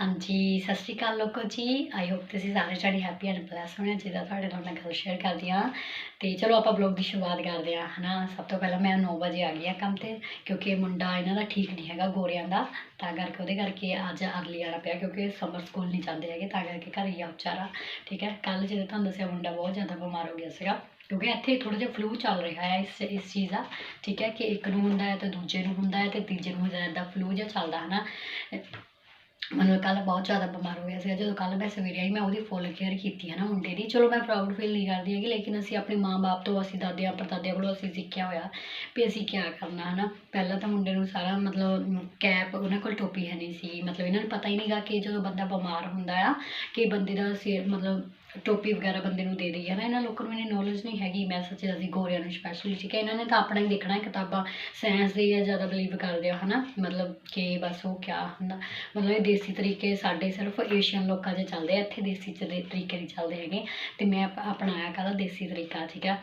ਹਾਂਜੀ, ਸਤਿ ਸ਼੍ਰੀ ਅਕਾਲ ਲੋਕੋ ਜੀ। ਆਈ ਹੋਪ ਤੁਸੀਂ ਸਾਰੇ ਜਣੇ ਹੈਪੀ ਐਂਡ ਬਲੈਸ ਹੋਣੇ ਜਿੱਦਾਂ ਤੁਹਾਡੇ ਨਾਲ ਮੈਂ ਗੱਲ ਸ਼ੇਅਰ ਕਰਦੀ ਹਾਂ। ਤੇ ਚਲੋ ਆਪਾਂ ਬਲੌਗ ਦੀ ਸ਼ੁਰੂਆਤ ਕਰਦੇ ਹਾਂ, ਹਨਾ? ਸਭ ਤੋਂ ਪਹਿਲਾਂ ਮੈਂ 9 ਵਜੇ ਆ ਗਈ ਆ ਕੰਮ ਤੇ, ਕਿਉਂਕਿ ਮੁੰਡਾ ਇਹਨਾਂ ਦਾ ਠੀਕ ਨਹੀਂ ਹੈਗਾ, ਗੋਰਿਆਂ ਦਾ। ਤਾਂ ਕਰਕੇ ਉਹਦੇ ਕਰਕੇ ਅੱਜ ਅਰਲੀ ਆਣਾ ਪਿਆ, ਕਿਉਂਕਿ ਸਮਰ ਸਕੂਲ ਨਹੀਂ ਜਾਂਦੇ ਹੈਗੇ, ਤਾਂ ਕਰਕੇ ਘਰ ਹੀ ਆ ਵਿਚਾਰਾ, ਠੀਕ ਹੈ? ਕੱਲ ਜਦੋਂ ਤੁਹਾਨੂੰ ਦੱਸਿਆ ਮੁੰਡਾ ਬਹੁਤ ਜ਼ਿਆਦਾ ਬਿਮਾਰ ਹੋ ਗਿਆ ਸੀਗਾ, ਕਿਉਂਕਿ ਇੱਥੇ ਥੋੜਾ ਜਿਹਾ ਫਲੂ ਚੱਲ ਰਿਹਾ ਹੈ ਇਸ ਇਸ ਚੀਜ਼ ਦਾ, ਠੀਕ ਹੈ? ਕਿ ਇੱਕ ਨੂੰ ਹੁੰਦਾ ਹੈ ਤੇ ਦੂਜੇ ਨੂੰ ਹੁੰਦਾ ਹੈ ਤੇ ਤੀਜੇ ਨੂੰ ਜ਼ਿਆਦਾ ਫਲੂ ਜਿਹਾ ਚੱਲਦਾ ਹੈ ਨਾ ਮਤਲਬ ਕੱਲ ਬਹੁਤ ਜ਼ਿਆਦਾ ਬਿਮਾਰ ਹੋ ਗਿਆ ਸੀ ਜਦੋਂ ਕੱਲ ਮੈਂ ਸਵੇਰੇ ਆਈ, ਮੈਂ ਉਹਦੀ ਫੁੱਲ ਕੇਅਰ ਕੀਤੀ ਹੈ ਨਾ ਮੁੰਡੇ ਦੀ। ਚਲੋ ਮੈਂ ਪ੍ਰਾਊਡ ਫੀਲ ਨਹੀਂ ਕਰਦੀ ਹੈਗੀ, ਲੇਕਿਨ ਅਸੀਂ ਆਪਣੇ ਮਾਂ-ਬਾਪ ਤੋਂ ਅਸੀਂ ਦਾਦਿਆਂ, ਪੜਦਾਦਿਆਂ ਕੋਲੋਂ ਅਸੀਂ ਸਿੱਖਿਆ ਹੋਇਆ ਵੀ ਅਸੀਂ ਕੀ ਕਰਨਾ ਹੈ ਨਾ ਪਹਿਲਾਂ ਤਾਂ ਮੁੰਡੇ ਨੂੰ ਸਾਰਾ ਮਤਲਬ ਕੈਪ ਉਹਨਾਂ ਕੋਲ ਟੋਪੀ ਹੈ ਨਹੀਂ ਸੀ, ਮਤਲਬ ਇਹਨਾਂ ਨੂੰ ਪਤਾ ਹੀ ਨਹੀਂਗਾ ਕਿ ਜਦੋਂ ਬੰਦਾ ਬਿਮਾਰ ਹੁੰਦਾ ਆ, ਕਿ ਬੰਦੇ ਦਾ ਸਿਰ ਮਤਲਬ ਟੋਪੀ ਵਗੈਰਾ ਬੰਦੇ ਨੂੰ ਦੇ ਰਹੀ ਹੈ ਨਾ ਇਹਨਾਂ ਲੋਕਾਂ ਨੂੰ ਇਹਨੀ ਨੌਲੇਜ ਨਹੀਂ ਹੈਗੀ। ਮੈਂ ਸੱਚੀ ਦੱਸੀ ਗੋਰਿਆਂ ਨੂੰ ਸਪੈਸ਼ਲੀ ਠੀਕ ਹੈ, ਇਹਨਾਂ ਨੇ ਤਾਂ ਆਪਣਾ ਹੀ ਦੇਖਣਾ ਕਿਤਾਬਾਂ। ਸਾਇੰਸ ਦੇ ਜਾਂ ਜ਼ਿਆਦਾ ਬਲੀਵ ਕਰਦੇ ਆ, ਹਨਾ? ਮਤਲਬ ਕਿ ਬਸ ਉਹ ਕਿਆ ਹੁੰਦਾ? ਮਤਲਬ ਇਹ ਦੇਸੀ ਤਰੀਕੇ ਸਾਡੇ ਸਿਰਫ ਏਸ਼ੀਅਨ ਲੋਕਾਂ 'ਚ ਚੱਲਦੇ ਆ, ਇੱਥੇ ਦੇਸੀ ਚ ਦੇ ਤਰੀਕੇ ਨਹੀਂ ਚੱਲਦੇ ਹੈਗੇ। ਤੇ ਮੈਂ ਆਪਣਾਇਆ ਕਾਹਦਾ ਦੇਸੀ ਤਰੀਕਾ, ਠੀਕ ਹੈ?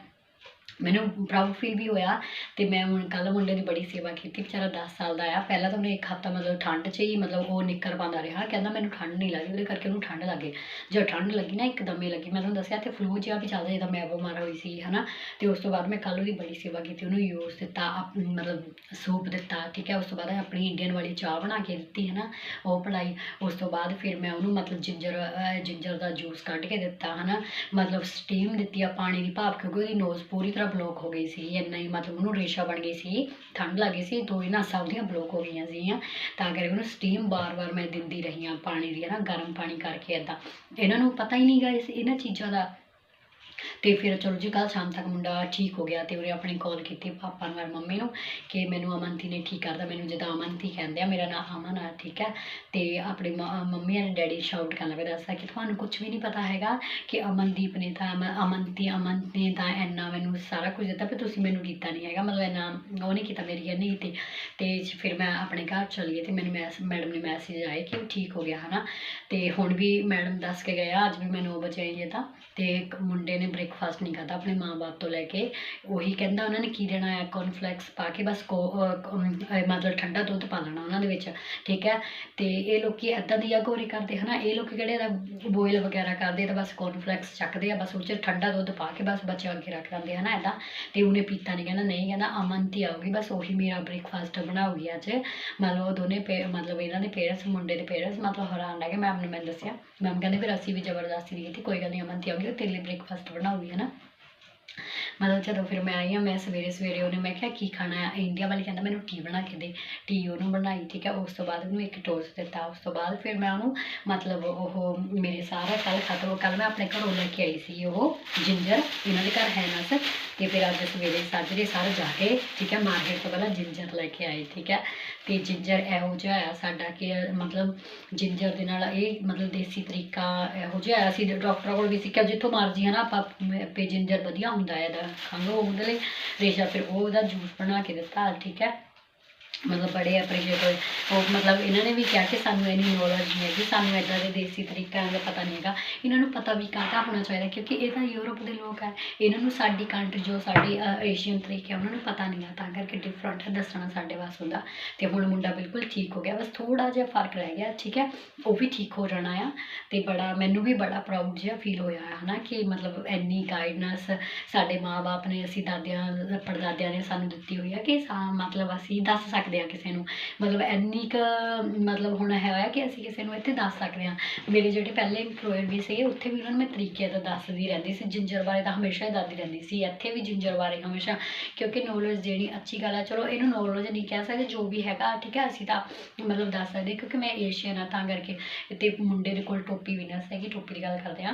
ਮੈਨੂੰ ਪ੍ਰਾਊਡ ਫੀਲ ਵੀ ਹੋਇਆ ਤੇ ਮੈਂ ਹੁਣ ਕੱਲ ਮੁੰਡੇ ਦੀ ਬੜੀ ਸੇਵਾ ਕੀਤੀ, ਵਿਚਾਰਾ 10 ਸਾਲ ਦਾ ਆ। ਪਹਿਲਾਂ ਤਾਂ ਉਹਨੇ ਇੱਕ ਹਫਤਾ ਮਤਲਬ ਠੰਡ 'ਚ ਹੀ ਮਤਲਬ ਉਹ ਨਿੱਕਰ ਪਾਉਂਦਾ ਰਿਹਾ, ਕਹਿੰਦਾ ਮੈਨੂੰ ਠੰਡ ਨਹੀਂ ਲੱਗਦੀ ਉਹਦੇ ਕਰਕੇ ਉਹਨੂੰ ਠੰਡ ਲੱਗੇ ਜਦੋਂ ਠੰਡ ਲੱਗੀ ਨਾ, ਇੱਕਦਮ ਹੀ ਲੱਗੀ। ਮੈਂ ਤੁਹਾਨੂੰ ਦੱਸਿਆ ਤੇ ਫਲੂ ਜਿਹਾ ਵੀ ਚੱਲਦਾ ਜਦੋਂ ਮੈਂ ਬਿਮਾਰ ਹੋਈ ਸੀ, ਹਨਾ? ਤੇ ਉਸ ਤੋਂ ਬਾਅਦ ਮੈਂ ਕੱਲ ਉਹਦੀ ਬੜੀ ਸੇਵਾ ਕੀਤੀ, ਉਹਨੂੰ ਯੂਸ ਦਿੱਤਾ, ਆਪ- ਮਤਲਬ ਸੂਪ ਦਿੱਤਾ, ਠੀਕ ਹੈ? ਉਸ ਤੋਂ ਬਾਅਦ ਆਪਣੀ ਇੰਡੀਅਨ ਵਾਲੀ ਚਾਹ ਬਣਾ ਕੇ ਦਿੱਤੀ, ਹਨਾ? ਉਹ ਪਿਲਾਈ ਉਸ ਤੋਂ ਬਾਅਦ ਫਿਰ ਮੈਂ ਉਹਨੂੰ ਮਤਲਬ ਜਿੰਜਰ ਜਿੰਜਰ ਦਾ ਜੂਸ ਕੱਢ ਕੇ ਦਿੱਤਾ, ਹਨਾ? ਮਤਲਬ ਸਟੀਮ ਦਿੱਤੀ ਆ, ਪਾਣੀ ਦੀ ਭਾਪ ਕਿਉਂਕਿ ਉਹਦੀ ਨੋਜ਼ ਪੂਰੀ ਤਰ੍ਹਾਂ ਬਲੌਕ ਹੋ ਗਈ ਸੀ, ਇੰਨਾ ਹੀ ਮਤਲਬ ਉਹਨੂੰ ਰੇਸ਼ਾ ਬਣ ਗਈ ਸੀ ਠੰਡ ਲੱਗ ਗਈ ਸੀ, ਦੋ ਹੀ ਨਾਸਾਂ ਉਹਦੀਆਂ ਬਲੌਕ ਹੋ ਗਈਆਂ ਸੀਗੀਆਂ। ਤਾਂ ਕਰਕੇ ਉਹਨੂੰ ਸਟੀਮ ਬਾਰ-ਬਾਰ ਮੈਂ ਦਿੰਦੀ ਰਹੀ ਹਾਂ ਪਾਣੀ ਦੀ ਨਾ ਗਰਮ ਪਾਣੀ ਕਰਕੇ ਇਦਾਂ ਇਹਨਾਂ ਨੂੰ ਪਤਾ ਹੀ ਨਹੀਂ ਗਾ ਇਸ, ਇਹਨਾਂ ਚੀਜ਼ਾਂ ਦਾ ਤੇ ਫਿਰ ਚਲੋ ਜੀ ਕੱਲ ਸ਼ਾਮ ਤੱਕ ਮੁੰਡਾ ਠੀਕ ਹੋ ਗਿਆ ਤੇ ਉਹਨੇ ਆਪਣੇ ਕਾਲ ਕੀਤੀ ਪਾਪਾ ਨੂੰ ਔਰ ਮੰਮੀ ਨੂੰ ਕਿ ਮੈਨੂੰ ਅਮਨਤੀ ਨੇ ਠੀਕ ਕਰਦਾ ਮੈਨੂੰ ਜਿੱਦਾਂ ਅਮਨਤੀ ਕਹਿੰਦੇ ਆ, ਮੇਰਾ ਨਾਮ ਅਮਨ ਆ, ਠੀਕ ਹੈ। ਤੇ ਆਪਣੇ ਮ- ਮੰਮੀ ਐਂਡ ਡੈਡੀ ਸ਼ਾਊਟ ਕਰਨ ਲੱਗੇ, ਦੱਸਦਾ ਕਿ ਤੁਹਾਨੂੰ ਕੁਝ ਵੀ ਨਹੀਂ ਪਤਾ ਹੈਗਾ ਕਿ ਅਮਨਦੀਪ ਨੇ ਤਾਂ, ਅਮ- ਅਮਨਤੀ ਅਮਨ ਨੇ ਤਾਂ ਇੰਨਾ ਮੈਨੂੰ ਸਾਰਾ ਕੁਝ ਦਿੱਤਾ, ਪਰ ਤੁਸੀਂ ਮੈਨੂੰ ਕੀਤਾ ਨਹੀਂ ਹੈਗਾ, ਮਤਲਬ ਇੰਨਾ ਉਹ ਨਹੀਂ ਕੀਤਾ ਮੇਰੀ ਇਹ ਨਹੀਂ ਕੀਤੀ ਤੇ ਫਿਰ ਮੈਂ ਆਪਣੇ ਘਰ ਚਲੀ ਗਈ ਤੇ ਮੈਨੂੰ ਮੈਸ, ਮੈਡਮ ਨੇ ਮੈਸੇਜ ਆਏ ਕਿ ਉਹ ਠੀਕ ਹੋ ਗਿਆ, ਹਨਾ। ਤੇ ਹੁਣ ਵੀ ਮੈਡਮ ਦੱਸ ਕੇ ਗਏ ਆ, ਅੱਜ ਵੀ ਮੈਂ 9 ਵਜੇ ਆਈ ਤਾਂ। ਤੇ ਮੁੰਡੇ ਨੇ ਬ੍ਰੇਕਫਾਸਟ ਨਹੀਂ ਖਾਧਾ, ਆਪਣੇ ਮਾਂ-ਬਾਪ ਤੋਂ ਲੈ ਕੇ। ਉਹੀ ਕਹਿੰਦਾ ਉਹਨਾਂ ਨੇ ਕੀ ਦੇਣਾ ਹੈ ਕੌਰਨਫਲੈਕਸ ਪਾ ਕੇ ਬਸ ਕੋ ਮਤਲਬ ਠੰਡਾ ਦੁੱਧ ਪਾ ਲੈਣਾ ਉਹਨਾਂ ਦੇ ਵਿੱਚ, ਠੀਕ ਹੈ? ਤੇ ਇਹ ਲੋਕੀ ਐਦਾਂ ਦੀ ਅਗੋਰੀ ਕਰਦੇ, ਹਨਾ? ਇਹ ਲੋਕੀ ਕਿਹੜੇ ਦਾ ਬੋਇਲ ਵਗੈਰਾ ਕਰਦੇ ਤਾਂ ਬਸ ਕੌਰਨਫਲੈਕਸ ਚੱਕਦੇ ਆ, ਬਸ ਉਹ 'ਚ ਠੰਡਾ ਦੁੱਧ ਪਾ ਕੇ ਬਸ ਬੱਚੇ ਅੱਗੇ ਰੱਖ ਦਿੰਦੇ ਹਨਾ ਐਦਾਂ ਤੇ ਉਹਨੇ ਪੀਤਾ ਨਹੀਂ ਕਹਿੰਦਾ ਨਹੀਂ, ਕਹਿੰਦਾ ਅਮਨ ਤੀ ਆਊਗੀ, ਬਸ ਉਹੀ ਮੇਰਾ ਬ੍ਰੇਕਫਾਸਟ ਬਣਾਉਗੀ ਅੱਜ। ਮਤਲਬ ਉਹ ਦੋਨੇ ਪੇ ਮਤਲਬ ਇਹਨਾਂ ਦੇ ਪੇਰੈਂਟਸ ਮੁੰਡੇ ਦੇ ਪੇਰੈਂਟਸ ਮਤਲਬ ਹੈਰਾਨ ਰਹਿ ਗਏ ਮੈਮ ਨੇ ਮੈਨੂੰ ਦੱਸਿਆ। ਮੈਮ ਕਹਿੰਦੇ ਫਿਰ ਅਸੀਂ ਵੀ ਜ਼ਬਰਦਸਤੀ ਨਹੀਂ ਕੀਤੀ, ਕੋਈ ਗੱਲ ਨਹੀਂ, ਅਮਨ ਤੀ ਆਊਗੀ ਉਹ ਤੇਰੇ ਲਈ ਬ੍ਰੇਕਫਾਸਟ ਬਣਾਉਗੀ ਹਨਾ ਮਤਲਬ ਜਦੋਂ ਫਿਰ ਮੈਂ ਆਈ ਹਾਂ ਮੈਂ ਸਵੇਰੇ ਸਵੇਰੇ ਉਹਨੇ ਮੈਂ ਕਿਹਾ, ਕੀ ਖਾਣਾ ਹੈ ਇੰਡੀਆ ਵਾਲੀ ਕਹਿੰਦਾ, ਮੈਨੂੰ ਟੀ ਬਣਾ ਕੇ ਦੇ। ਟੀ ਉਹਨੂੰ ਬਣਾਈ, ਠੀਕ ਹੈ ਉਸ ਤੋਂ ਬਾਅਦ ਉਹਨੂੰ ਇੱਕ ਟੋਸਟ ਦਿੱਤਾ। ਉਸ ਤੋਂ ਬਾਅਦ ਫਿਰ ਮੈਂ ਉਹਨੂੰ ਮਤਲਬ ਉਹ ਮੇਰੇ ਸਾਰਾ ਕੱਲ ਖਤਮ ਕੱਲ ਮੈਂ ਆਪਣੇ ਘਰੋਂ ਲੈ ਕੇ ਆਈ ਸੀ ਉਹ ਜਿੰਜਰ ਇਹਨਾਂ ਦੇ ਘਰ ਹੈ ਨਾ ਤੇ ਫਿਰ ਅੱਜ ਸਵੇਰੇ ਸਾਜਰੇ ਸਾਰੇ ਜਾ ਕੇ, ਠੀਕ ਹੈ, ਮਾਰਕੀਟ ਤੋਂ ਪਹਿਲਾਂ ਜਿੰਜਰ ਲੈ ਕੇ ਆਏ, ਠੀਕ ਹੈ। ਤੇ ਜਿੰਜਰ ਇਹੋ ਜਿਹਾ ਆ ਸਾਡਾ ਕਿ, ਮਤਲਬ ਜਿੰਜਰ ਦੇ ਨਾਲ ਇਹ ਮਤਲਬ ਦੇਸੀ ਤਰੀਕਾ ਇਹੋ ਜਿਹਾ ਆਇਆ ਸੀ ਡਾਕਟਰਾਂ ਕੋਲ ਵੀ ਸਿੱਖਿਆ, ਜਿੱਥੋਂ ਮਰਜ਼ੀ ਹੈ ਨਾ, ਆਪਾਂ ਪੇ ਜਿੰਜਰ ਵਧੀਆ ਹੁੰਦਾ ਹੈ ਇਹਦਾ ਖੰਘ ਉਹਦੇ ਲਈ ਰੇਸ਼ਾ, ਫਿਰ ਉਹ ਉਹਦਾ ਜੂਸ ਬਣਾ ਕੇ ਦਿੱਤਾ, ਠੀਕ ਹੈ। ਮਤਲਬ ਬੜੇ ਅਪਰੀਸ਼ੀਏਟ ਹੋਏ। ਉਹ ਮਤਲਬ ਇਹਨਾਂ ਨੇ ਵੀ ਕਿਹਾ ਕਿ ਸਾਨੂੰ ਇਹਨੀ ਨੌਲੇਜ ਨਹੀਂ ਹੈਗੀ, ਸਾਨੂੰ ਇੱਦਾਂ ਦੇ ਦੇਸੀ ਤਰੀਕਿਆਂ ਦਾ ਪਤਾ ਨਹੀਂ ਹੈਗਾ। ਇਹਨਾਂ ਨੂੰ ਪਤਾ ਵੀ ਕਾਹਦਾ ਹੋਣਾ ਚਾਹੀਦਾ, ਕਿਉਂਕਿ ਇਹ ਤਾਂ ਯੂਰਪ ਦੇ ਲੋਕ ਹੈ। ਇਹਨਾਂ ਨੂੰ ਸਾਡੀ ਕੰਟਰੀ ਜੋ ਸਾਡੀ ਏਸ਼ੀਅਨ ਤਰੀਕੇ ਉਹਨਾਂ ਨੂੰ ਪਤਾ ਨਹੀਂ ਆ, ਤਾਂ ਕਰਕੇ ਡਿਫਰੈਂਟ ਹੈ ਦੱਸਣਾ ਸਾਡੇ ਵਾਸ ਹੁੰਦਾ। ਤੇ ਹੁਣ ਮੁੰਡਾ ਬਿਲਕੁਲ ਠੀਕ ਹੋ ਗਿਆ। ਬਸ ਥੋੜਾ ਜਿਹਾ ਫ਼ਰਕ ਰਹਿ ਗਿਆ, ਠੀਕ ਹੈ? ਉਹ ਵੀ ਠੀਕ ਹੋ ਜਾਣਾ ਆ ਤੇ ਬੜਾ, ਮੈਨੂੰ ਵੀ ਬੜਾ ਪ੍ਰਾਊਡ ਜਿਹਾ ਫੀਲ ਹੋਇਆ ਹੈ ਹਨਾ, ਕਿ ਮਤਲਬ ਇੰਨੀ ਗਾਈਡਨੈਸ ਸਾਡੇ ਮਾਪੇ ਨੇ, ਅਸੀਂ ਦਾਦਿਆਂ, ਪੜਦਾਦਿਆਂ ਨੇ ਸਾਨੂੰ ਦਿੱਤੀ ਹੋਈ ਆ ਕਿ ਸਾ- ਮਤਲਬ ਅਸੀਂ ਦੱਸ ਸਕਦੇ ਹਾਂ ਕਿਸੇ ਨੂੰ। ਮਤਲਬ ਇੰਨੀ ਕੁ, ਮਤਲਬ ਹੁਣ ਹੈ ਕਿ ਅਸੀਂ ਕਿਸੇ ਨੂੰ ਇੱਥੇ ਦੱਸ ਸਕਦੇ ਹਾਂ। ਮੇਰੇ ਜਿਹੜੇ ਪਹਿਲੇ ਇੰਪਲੋਇਰ ਵੀ ਸੀਗੇ, ਉੱਥੇ ਵੀ ਉਹਨਾਂ ਨੂੰ ਮੈਂ ਤਰੀਕੇ ਦਾ ਦੱਸਦੀ ਰਹਿੰਦੀ ਸੀ। ਜਿੰਜਰ ਬਾਰੇ ਤਾਂ ਹਮੇਸ਼ਾ ਹੀ ਦੱਸਦੀ ਰਹਿੰਦੀ ਸੀ। ਇੱਥੇ ਵੀ ਜਿੰਜਰ ਬਾਰੇ ਹਮੇਸ਼ਾ। ਕਿਉਂਕਿ ਨੌਲੇਜ ਜਿਹੜੀ ਅੱਛੀ ਗੱਲ ਆ। ਚਲੋ, ਇਹਨੂੰ ਨੌਲੇਜ ਨਹੀਂ ਕਹਿ ਸਕਦੇ। ਜੋ ਵੀ ਹੈਗਾ, ਠੀਕ ਹੈ ਅਸੀਂ ਤਾਂ ਮਤਲਬ ਦੱਸ ਸਕਦੇ ਕਿਉਂਕਿ ਮੈਂ ਏਸ਼ੀਅਨ ਆ, ਤਾਂ ਕਰਕੇ। ਤੇ ਮੁੰਡੇ ਦੇ ਕੋਲ ਟੋਪੀ ਵੀ ਨਾ ਸਹੀ ਟੋਪੀ ਦੀ ਗੱਲ ਕਰਦੇ ਹਾਂ।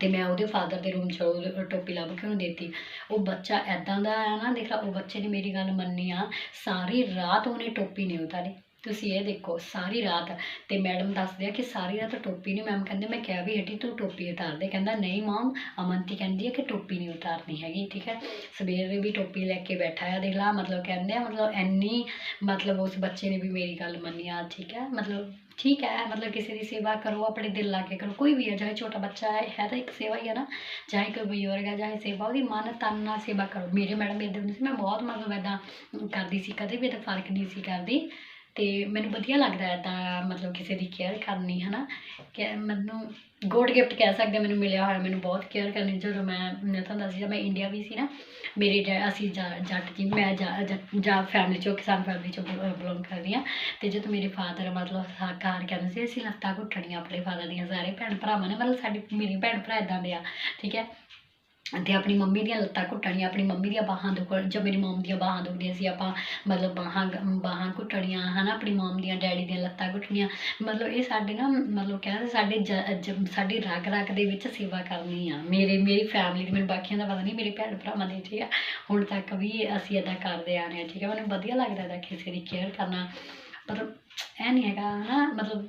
ਤੇ ਮੈਂ ਉਹਦੇ ਫਾਦਰ ਦੇ ਰੂਮ 'ਚ ਉਹ ਟੋਪੀ ਲੱਭ ਕੇ ਉਹਨੂੰ ਦੇਤੀ। ਉਹ ਬੱਚਾ ਐਦਾਂ ਦਾ ਆ ਨਾ, ਦੇਖ ਲਾ, ਉਹ ਬੱਚੇ ਨੇ ਮੇਰੀ ਗੱਲ ਮੰਨੀ ਆ, ਸਾਰੀ ਰਾਤ ਉਹਨੇ ਟੋਪੀ ਨਹੀਂ ਉਤਾਰੀ। ਤੁਸੀਂ ਇਹ ਦੇਖੋ, ਸਾਰੀ ਰਾਤ। ਤੇ ਮੈਡਮ ਦੱਸਦੇ ਆ ਕਿ ਸਾਰੀ ਰਾਤ ਟੋਪੀ ਨਹੀਂ ਮੈਮ ਕਹਿੰਦੇ, ਮੈਂ ਕਿਹਾ ਵੀ ਹਟੀ ਤੂੰ ਟੋਪੀ ਉਤਾਰ ਦੇ। ਕਹਿੰਦਾ, ਨਹੀਂ ਮਾਮ ਅਮਨਤੀ ਕਹਿੰਦੀ ਹੈ ਕਿ ਟੋਪੀ ਨਹੀਂ ਉਤਾਰਨੀ ਹੈਗੀ, ਠੀਕ ਹੈ? ਸਵੇਰੇ ਵੀ ਟੋਪੀ ਲੈ ਕੇ ਬੈਠਾ ਆ, ਦੇਖ ਲਾ, ਮਤਲਬ ਕਹਿੰਦੇ ਆ, ਮਤਲਬ ਐਨੀ ਮਤਲਬ ਉਸ ਬੱਚੇ ਨੇ ਵੀ ਮੇਰੀ ਗੱਲ ਮੰਨੀ ਆ, ਠੀਕ ਹੈ? ਮਤਲਬ ਠੀਕ ਹੈ, ਮਤਲਬ ਕਿਸੇ ਦੀ ਸੇਵਾ ਕਰੋ, ਆਪਣੇ ਦਿਲ ਲਾ ਕੇ ਕਰੋ, ਕੋਈ ਵੀ ਹੈ, ਚਾਹੇ ਛੋਟਾ ਬੱਚਾ ਹੈ ਹੈ ਤਾਂ ਇੱਕ ਸੇਵਾ ਹੀ ਹੈ ਨਾ, ਚਾਹੇ ਕੋਈ ਬਜ਼ੁਰਗ ਹੈ, ਚਾਹੇ ਸੇਵਾ, ਉਹਦੀ ਮਨ ਤਨ ਨਾਲ ਸੇਵਾ ਕਰੋ। ਮੇਰੇ ਮੈਡਮ ਇੱਦਾਂ ਹੁੰਦੀ ਸੀ, ਮੈਂ ਬਹੁਤ ਮਤਲਬ ਇੱਦਾਂ ਕਰਦੀ ਸੀ, ਕਦੇ ਵੀ ਇਹਦਾ ਫ਼ਰਕ ਨਹੀਂ ਸੀ ਕਰਦੀ। ਤੇ ਮੈਨੂੰ ਵਧੀਆ ਲੱਗਦਾ ਹੈ ਤਾਂ ਮਤਲਬ ਕਿਸੇ ਦੀ ਕੇਅਰ ਕਰਨੀ, ਹਨਾ? ਕਿ ਮੈਨੂੰ ਗੋਡ ਗਿਫਟ ਕਹਿ ਸਕਦੇ, ਮੈਨੂੰ ਮਿਲਿਆ ਹੋਇਆ, ਮੈਨੂੰ ਬਹੁਤ ਕੇਅਰ ਕਰਨੀ। ਜਦੋਂ ਮੈਂ ਮੈਂ ਤੁਹਾਨੂੰ ਦੱਸਿਆ ਮੈਂ ਇੰਡੀਆ ਵੀ ਸੀ ਨਾ, ਮੇਰੇ ਡੈ- ਅਸੀਂ ਜਾ- ਜੱਟ ਜੀ, ਮੈਂ ਜਾ- ਜ- ਜਾ ਫੈਮਿਲੀ ਚੋਂ, ਕਿਸਾਨ ਫੈਮਿਲੀ ਚੋਂ ਬਿਲੋਂਗ ਕਰਦੀ ਹਾਂ। ਤੇ ਜਦੋਂ ਮੇਰੇ ਫਾਦਰ ਮਤਲਬ ਸਾ- ਕਾਰ ਕਰਦੇ ਸੀ, ਅਸੀਂ ਲੱਤਾਂ ਘੁੱਟਣੀਆਂ ਆਪਣੇ ਫਾਦਰ ਦੀਆਂ, ਸਾਰੇ ਭੈਣ ਭਰਾਵਾਂ ਨੇ, ਮਤਲਬ ਸਾਡੀ, ਮੇਰੀ ਭੈਣ ਭਰਾ ਇਦਾਂ ਦੇ ਆ, ਠੀਕ ਹੈ? ਅਤੇ ਆਪਣੀ ਮੰਮੀ ਦੀਆਂ ਲੱਤਾਂ ਘੁੱਟਣੀਆਂ, ਆਪਣੀ ਮੰਮੀ ਦੀਆਂ ਬਾਹਾਂ ਦੁੱਖ ਜਾਂ ਮੇਰੀ ਮਮ ਦੀਆਂ ਬਾਹਾਂ ਦੁਖਦੀਆਂ ਸੀ, ਆਪਾਂ ਮਤਲਬ ਬਾਹਾਂ ਬਾਹਾਂ ਘੁੱਟਣੀਆਂ, ਹਨਾ, ਆਪਣੀ ਮਮ ਦੀਆਂ, ਡੈਡੀ ਦੀਆਂ ਲੱਤਾਂ ਘੁੱਟਣੀਆਂ, ਮਤਲਬ ਇਹ ਸਾਡੇ ਨਾ, ਮਤਲਬ ਕਹਿੰਦੇ ਸਾਡੇ ਜ- ਜ- ਸਾਡੀ ਰਗ ਰਗ ਦੇ ਵਿੱਚ ਸੇਵਾ ਕਰਨੀ ਆ। ਮੇਰੇ, ਮੇਰੀ ਫੈਮਿਲੀ ਦੀ, ਮੈਨੂੰ ਬਾਕੀਆਂ ਦਾ ਪਤਾ ਨਹੀਂ ਮੇਰੇ ਭੈਣ ਭਰਾਵਾਂ ਦੀ ਠੀਕ ਆ, ਹੁਣ ਤੱਕ ਵੀ ਅਸੀਂ ਇਦਾਂ ਕਰਦੇ ਆ ਰਹੇ ਹਾਂ ਠੀਕ ਹੈ ਮੈਨੂੰ ਵਧੀਆ ਲੱਗਦਾ ਇਹਦਾ ਕਿਸੇ ਦੀ ਕੇਅਰ ਕਰਨਾ। ਮਤਲਬ ਇਹ ਨਹੀਂ ਹੈਗਾ, ਹਨਾ, ਮਤਲਬ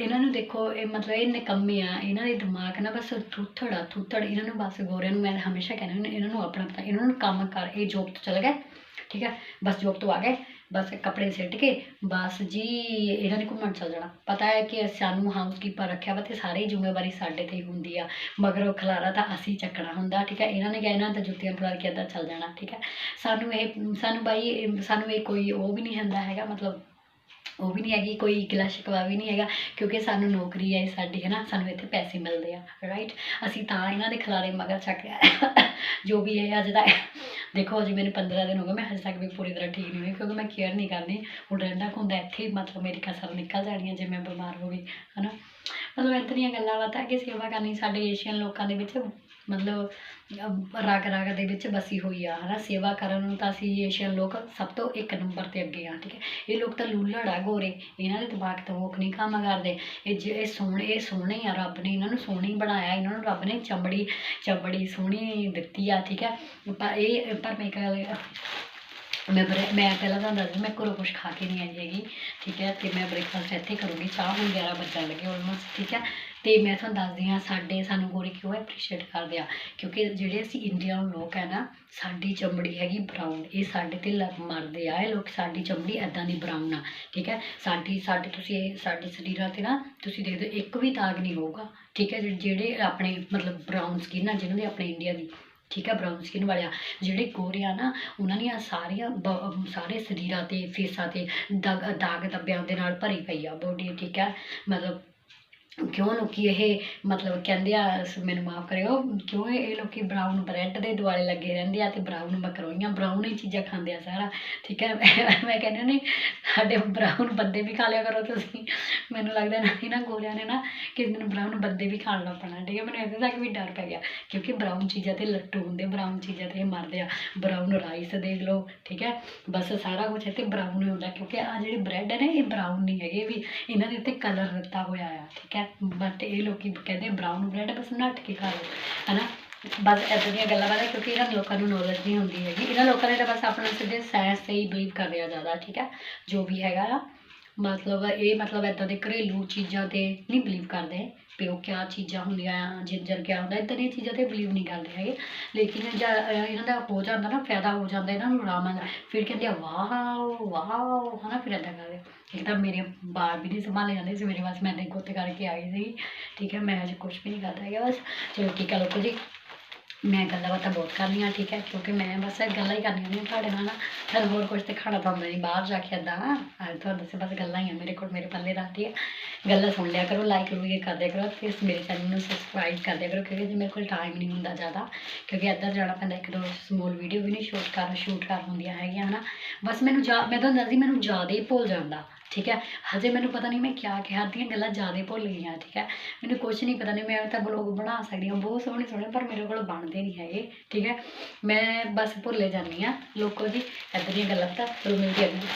ਇਹਨਾਂ ਨੂੰ ਦੇਖੋ, ਇਹ ਮਤਲਬ ਇਹ ਨਿਕੰਮੇ ਆ, ਇਹਨਾਂ ਦੇ ਦਿਮਾਗ ਨਾ ਬਸ ਥੁੱਥੜ ਆ, ਥੁੱਥੜ। ਇਹਨਾਂ ਨੂੰ ਬਸ ਗੋਰਿਆਂ ਨੂੰ ਮੈਂ ਹਮੇਸ਼ਾ ਕਹਿੰਦਾ ਹੁੰਦੀ ਇਹਨਾਂ ਨੂੰ ਆਪਣਾ ਪਤਾ, ਇਹਨਾਂ ਨੂੰ ਕੰਮ ਕਰ, ਇਹ ਜੋਬ ਤੋਂ ਚਲੇ ਗਏ, ਠੀਕ ਹੈ? ਬਸ ਜੋਬ ਤੋਂ ਆ ਗਏ, ਬਸ ਕੱਪੜੇ ਸਿੱਟ ਕੇ, ਬਸ ਜੀ, ਇਹਨਾਂ ਨੇ ਘੁੰਮਣ ਚੱਲ ਜਾਣਾ। ਪਤਾ ਹੈ ਕਿ ਸਾਨੂੰ ਹਾਊਸਕੀਪਰ ਰੱਖਿਆ ਵਾ ਤੇ ਸਾਰੀ ਜ਼ਿੰਮੇਵਾਰੀ ਸਾਡੇ ਤੇ ਹੀ ਹੁੰਦੀ ਆ। ਮਗਰ ਉਹ ਖਲਾਰਾ ਤਾਂ ਅਸੀਂ ਚੱਕਣਾ ਹੁੰਦਾ, ਠੀਕ ਹੈ? ਇਹਨਾਂ ਨੇ ਕਿਹਾ ਇਹਨਾਂ ਤਾਂ ਜੁੱਤੀਆਂ ਫੁਲਾ ਕੇ ਅੱਧਾ ਚੱਲ ਜਾਣਾ, ਠੀਕ ਹੈ? ਸਾਨੂੰ ਇਹ, ਸਾਨੂੰ ਬਾਈ ਸਾਨੂੰ ਇਹ ਕੋਈ ਉਹ ਵੀ ਨਹੀਂ ਹੁੰਦਾ ਹੈਗਾ, ਮਤਲਬ ਉਹ ਵੀ ਨਹੀਂ ਹੈਗੀ, ਕੋਈ ਗਿਲਾ ਸ਼ਿਕਵਾ ਵੀ ਨਹੀਂ ਹੈਗਾ, ਕਿਉਂਕਿ ਸਾਨੂੰ ਨੌਕਰੀ ਹੈ ਸਾਡੀ ਹੈ ਨਾ ਸਾਨੂੰ ਇੱਥੇ ਪੈਸੇ ਮਿਲਦੇ ਆ ਰਾਈਟ ਅਸੀਂ ਤਾਂ ਇਹਨਾਂ ਦੇ ਖਿਲਾਰੇ ਮਗਰ ਚੱਕਿਆ ਜੋ ਵੀ ਹੈ ਅੱਜ ਦਾ ਦੇਖੋ ਅਜੇ ਮੈਨੂੰ 15 ਦਿਨ ਹੋ ਗਏ, ਮੈਂ ਹਜੇ ਤੱਕ ਵੀ ਪੂਰੀ ਤਰ੍ਹਾਂ ਠੀਕ ਨਹੀਂ ਹੋਈ, ਕਿਉਂਕਿ ਮੈਂ ਕੇਅਰ ਨਹੀਂ ਕਰਦੀ, ਹੁਣ ਰਹਿੰਦਾ ਹੁੰਦਾ ਇੱਥੇ ਮਤਲਬ ਮੇਰੀ ਕਸਰ ਨਿਕਲ ਜਾਣੀ ਹੈ ਜੇ ਮੈਂ ਬਿਮਾਰ ਹੋ ਗਈ ਹੈ ਨਾ ਮਤਲਬ ਇੱਦਾਂ ਦੀਆਂ ਗੱਲਾਂ ਬਾਤਾਂ ਕਿ ਸੇਵਾ ਕਰਨੀ ਸਾਡੇ ਏਸ਼ੀਅਨ ਲੋਕਾਂ ਦੇ ਵਿੱਚ ਮਤਲਬ ਰਗ ਰਗ ਦੇ ਵਿੱਚ ਬਸੀ ਹੋਈ ਆ, ਹਨਾ? ਸੇਵਾ ਕਰਨ ਨੂੰ ਤਾਂ ਅਸੀਂ ਏਸ਼ੀਅਨ ਲੋਕ ਸਭ ਤੋਂ ਇੱਕ ਨੰਬਰ ਤੇ ਅੱਗੇ ਆ, ਠੀਕ ਹੈ? ਇਹ ਲੋਕ ਤਾਂ ਲੂਲੜ ਆ, ਗੋਰੇ। ਇਹਨਾਂ ਦੇ ਦਿਮਾਗ ਤੋਂ ਮੁੱਖ ਨਹੀਂ ਕੰਮ ਕਰਦੇ। ਇਹ ਜੇ, ਇਹ ਸੋਹਣੇ ਇਹ ਸੋਹਣੇ ਆ, ਰੱਬ ਨੇ ਇਹਨਾਂ ਨੂੰ ਸੋਹਣੀ ਬਣਾਇਆ, ਇਹਨਾਂ ਨੂੰ ਰੱਬ ਨੇ ਚਮੜੀ ਚਮੜੀ ਸੋਹਣੀ ਦਿੱਤੀ ਆ, ਠੀਕ ਹੈ? ਪਰ ਇਹ, ਪਰ ਮੈਂ ਕਹਿ ਮੈਂ ਮੈਂ ਪਹਿਲਾਂ ਤੁਹਾਨੂੰ ਦੱਸਦੀ, ਮੈਂ ਘਰੋਂ ਕੁਝ ਖਾ ਕੇ ਨਹੀਂ ਆਈ ਹੈਗੀ, ਠੀਕ ਹੈ? ਤੇ ਮੈਂ ਬ੍ਰੇਕਫਾਸਟ ਇੱਥੇ ਕਰੂੰਗੀ, ਚਾਹ ਹੁਣ 11 ਵੱਜਣ ਲੱਗੇ ਆਲਮੋਸਟ ਠੀਕ ਹੈ? ਤੇ ਮੈਂ ਤੁਹਾਨੂੰ ਦੱਸਦੀ ਹਾਂ, ਸਾਡੇ ਸਾਨੂੰ ਗੋਰੇ ਕਿਉਂ ਐਪਰੀਸ਼ੀਏਟ ਕਰਦੇ ਆ? ਕਿਉਂਕਿ ਜਿਹੜੇ ਅਸੀਂ ਇੰਡੀਅਨ ਲੋਕ ਹੈ ਨਾ, ਸਾਡੀ ਚਮੜੀ ਹੈਗੀ ਬਰਾਊਨ ਇਹ ਸਾਡੇ ਤੇ ਲ- ਮਰਦੇ ਆ, ਇਹ ਲੋਕ ਸਾਡੀ ਚਮੜੀ ਐਦਾਂ ਦੀ ਬਰਾਊਨ ਆ, ਠੀਕ ਹੈ? ਸਾਡੀ, ਸਾਡੇ ਤੁਸੀਂ ਇਹ, ਸਾਡੇ ਸਰੀਰਾਂ ਤੇ ਨਾ ਤੁਸੀਂ ਦੇਖਦੇ ਹੋ ਇੱਕ ਵੀ ਦਾਗ ਨਹੀਂ ਹੋਊਗਾ, ਠੀਕ ਹੈ? ਜਿਹੜੇ- ਆਪਣੇ ਮਤਲਬ ਬਰਾਊਨ ਸਕਿਨ ਆ, ਜਿਹਨਾਂ ਦੇ ਆਪਣੇ ਇੰਡੀਆ ਦੀ, ਠੀਕ ਹੈ? ਬਰਾਊਨ ਸਕਿਨ ਵਾਲਿਆਂ ਜਿਹੜੇ ਗੋਰੇ ਆ ਨਾ, ਉਹਨਾਂ ਦੀਆਂ ਸਾਰੀਆਂ ਬ- ਸਾਰੇ ਸਰੀਰਾਂ ਤੇ, ਫੇਸਾਂ ਤੇ ਦਾਗ ਦਾਗ ਧੱਬਿਆਂ ਦੇ ਨਾਲ ਭਰੀ ਪਈ ਆ ਬੋਡੀ ਠੀਕ ਹੈ? ਮਤਲਬ ਕਿਉਂ ਲੋਕੀ ਇਹ ਮਤਲਬ ਕਹਿੰਦੇ ਆ, ਮੈਨੂੰ ਮਾਫ ਕਰਿਓ, ਕਿਉਂ ਇਹ ਇਹ ਲੋਕੀ ਬਰਾਊਨ ਬ੍ਰੈਡ ਦੇ ਦੁਆਲੇ ਲੱਗੇ ਰਹਿੰਦੇ ਆ ਤੇ ਬਰਾਊਨ ਮਕਰੋਈਆਂ ਬਰਾਊਨ ਹੀ ਚੀਜ਼ਾਂ ਖਾਂਦੇ ਆ ਸਾਰਾ, ਠੀਕ ਹੈ? ਮੈਂ ਕਹਿੰਦੀ ਨਹੀਂ, ਸਾਡੇ ਬਰਾਊਨ ਬੰਦੇ ਵੀ ਖਾ ਲਿਆ ਕਰੋ ਤੁਸੀਂ। ਮੈਨੂੰ ਲੱਗਦਾ ਨਾ ਇਹਨਾਂ ਗੋਰਿਆਂ ਨੇ ਨਾ ਕਿਸੇ ਦਿਨ ਬਰਾਊਨ ਬੰਦੇ ਵੀ ਖਾਣ ਲੱਗ ਪੈਣਾ, ਠੀਕ ਹੈ? ਮੈਨੂੰ ਇਹਦੇ ਤੱਕ ਵੀ ਡਰ ਪੈ ਗਿਆ, ਕਿਉਂਕਿ ਬਰਾਊਨ ਚੀਜ਼ਾਂ ਤੇ ਲੱਟੂ ਹੁੰਦੇ ਬਰਾਊਨ ਚੀਜ਼ਾਂ ਤੇ ਇਹ ਮਰਦੇ ਆ। ਬਰਾਊਨ ਰਾਈਸ ਦੇਖ ਲਓ, ਠੀਕ ਹੈ? ਬਸ ਸਾਰਾ ਕੁਝ ਇੱਥੇ ਬਰਾਊਨ ਹੀ ਹੁੰਦਾ, ਕਿਉਂਕਿ ਆ ਜਿਹੜੇ ਬ੍ਰੈਡ ਨੇ, ਇਹ ਬਰਾਊਨ ਨਹੀਂ ਹੈਗੇ ਵੀ ਇਹਨਾਂ ਦੇ ਉੱਤੇ ਕਲਰ ਦਿੱਤਾ ਹੋਇਆ ਆ, ਠੀਕ ਹੈ? ਬਟ ਇਹ ਲੋਕੀ ਕਹਿੰਦੇ ਬਰਾਊਨ ਬ੍ਰੈਡ ਬਸ ਨੱਟ ਕੇ ਖਾ ਲਓ, ਹਨਾ? ਬਸ ਇੱਦਾਂ ਦੀਆਂ ਗੱਲਾਂ ਬਾਤਾਂ, ਕਿਉਂਕਿ ਇਹਨਾਂ ਲੋਕਾਂ ਨੂੰ ਨੌਲੇਜ ਨਹੀਂ ਹੁੰਦੀ ਹੈਗੀ। ਇਹਨਾਂ ਲੋਕਾਂ ਨੇ ਤਾਂ ਬਸ ਆਪਣਾ ਸਿੱਧੇ ਸਾਇੰਸ ਤੇ ਹੀ ਬਲੀਵ ਕਰ ਰਿਹਾ ਜ਼ਿਆਦਾ, ਠੀਕ ਹੈ? ਜੋ ਵੀ ਹੈਗਾ ਮਤਲਬ ਇਹ ਮਤਲਬ ਇੱਦਾਂ ਦੇ ਘਰੇਲੂ ਚੀਜ਼ਾਂ ਤੇ ਨਹੀਂ ਬਲੀਵ ਕਰਦੇ ਵੀ ਉਹ ਕਿਆ ਚੀਜ਼ਾਂ ਹੁੰਦੀਆਂ ਆ, ਜਿੰਜਰ ਕਿਆ ਹੁੰਦਾ ਇੱਦਾਂ ਦੀਆਂ ਚੀਜ਼ਾਂ ਤੇ ਬਲੀਵ ਨਹੀਂ ਕਰਦੇ ਹੈਗੇ। ਲੇਕਿਨ ਜਾਂ ਇਹਨਾਂ ਦਾ ਹੋ ਜਾਂਦਾ ਨਾ, ਫਾਇਦਾ ਹੋ ਜਾਂਦਾ ਇਹਨਾਂ ਨੂੰ ਆਰਾਮ ਆਉਂਦਾ ਫਿਰ ਕਹਿੰਦੇ ਆ, ਵਾਓ ਵਾਓ, ਹਨਾ, ਫਿਰ ਇੱਦਾਂ ਕਰਦੇ ਇੱਕ ਤਾਂ ਮੇਰੇ ਬਾਲ ਵੀ ਨਹੀਂ ਸੰਭਾਲੇ ਜਾਂਦੇ ਸੀ, ਮੇਰੇ ਬਸ ਮੈਂ ਤਾਂ ਗੁੱਤ ਕਰਕੇ ਆਈ ਸੀ ਠੀਕ ਹੈ, ਮੈਂ ਅਜੇ ਕੁਝ ਵੀ ਨਹੀਂ ਕਰਦਾ ਹੈਗਾ, ਬਸ। ਚਲੋ ਠੀਕ ਹੈ, ਲੋਕੋ ਜੀ। ਮੈਂ ਗੱਲਾਂ ਬਾਤਾਂ ਬਹੁਤ ਕਰਨੀਆਂ ਠੀਕ ਹੈ? ਕਿਉਂਕਿ ਮੈਂ ਬਸ ਗੱਲਾਂ ਹੀ ਕਰਨੀਆਂ ਨੇ ਤੁਹਾਡੇ ਨਾਲ ਨਾ। ਤੁਹਾਨੂੰ ਹੋਰ ਕੁਝ ਤੇ ਖਾਣਾ ਪਾਉਂਦਾ ਨਹੀਂ ਬਾਹਰ ਜਾ ਕੇ ਏਦਾਂ ਅੱਜ ਤੁਹਾਨੂੰ ਦੱਸਿਆ ਬਸ ਗੱਲਾਂ ਹੀ ਆ, ਮੇਰੇ ਕੋਲ, ਮੇਰੇ ਪੱਲੇ ਰੱਖਦੀ ਆ ਗੱਲਾਂ ਸੁਣ ਲਿਆ ਕਰੋ ਲਾਈਕ ਵੀ ਕਰ ਦਿਆ ਕਰੋ ਫਿਰ ਮੇਰੇ ਚੈਨਲ ਨੂੰ ਸਬਸਕ੍ਰਾਈਬ ਕਰ ਦਿਆ ਕਰੋ, ਕਿਉਂਕਿ ਜੇ ਮੇਰੇ ਕੋਲ ਟਾਈਮ ਨਹੀਂ ਹੁੰਦਾ ਜ਼ਿਆਦਾ। ਕਿਉਂਕਿ ਇੱਧਰ ਜਾਣਾ ਪੈਂਦਾ, ਇੱਕ ਦੋ ਸਮੋਲ ਵੀਡੀਓ ਵੀ ਨਹੀਂ ਸ਼ੂਟ ਕਰ ਸ਼ੂਟ ਕਰ ਹੁੰਦੀਆਂ ਹੈਗੀਆਂ, ਹਨਾ? ਬਸ ਮੈਨੂੰ ਜਾ, ਮੈਂ ਤੁਹਾਨੂੰ ਦੱਸਦੀ ਮੈਨੂੰ ਜ਼ਿਆਦਾ ਹੀ ਭੁੱਲ ਜਾਂਦਾ। ਠੀਕ ਹੈ? ਹਜੇ ਮੈਨੂੰ ਪਤਾ ਨਹੀਂ ਮੈਂ ਕਿਆ ਕਿਹਾ ਦੀਆਂ ਗੱਲਾਂ ਜ਼ਿਆਦਾ ਭੁੱਲ ਗਈਆਂ, ਠੀਕ ਹੈ? ਮੈਨੂੰ ਕੁਝ ਨਹੀਂ ਪਤਾ, ਨਹੀਂ ਮੈਂ ਤਾਂ ਬਲੌਗ ਬਣਾ ਸਕਦੀ ਹਾਂ, ਬਹੁਤ ਸੋਹਣੇ ਸੋਹਣੇ, ਪਰ ਮੇਰੇ ਕੋਲ ਬਣਦੇ ਨਹੀਂ ਹੈਗੇ, ਠੀਕ ਹੈ? ਮੈਂ ਬਸ ਭੁੱਲੇ ਜਾਂਦੀ ਹਾਂ, ਲੋਕੋ ਜੀ ਇੱਦਾਂ ਦੀਆਂ ਗੱਲਾਂ ਤਾਂ ਚਲੋ ਮਿਲਦੀ ਅਗਲੀ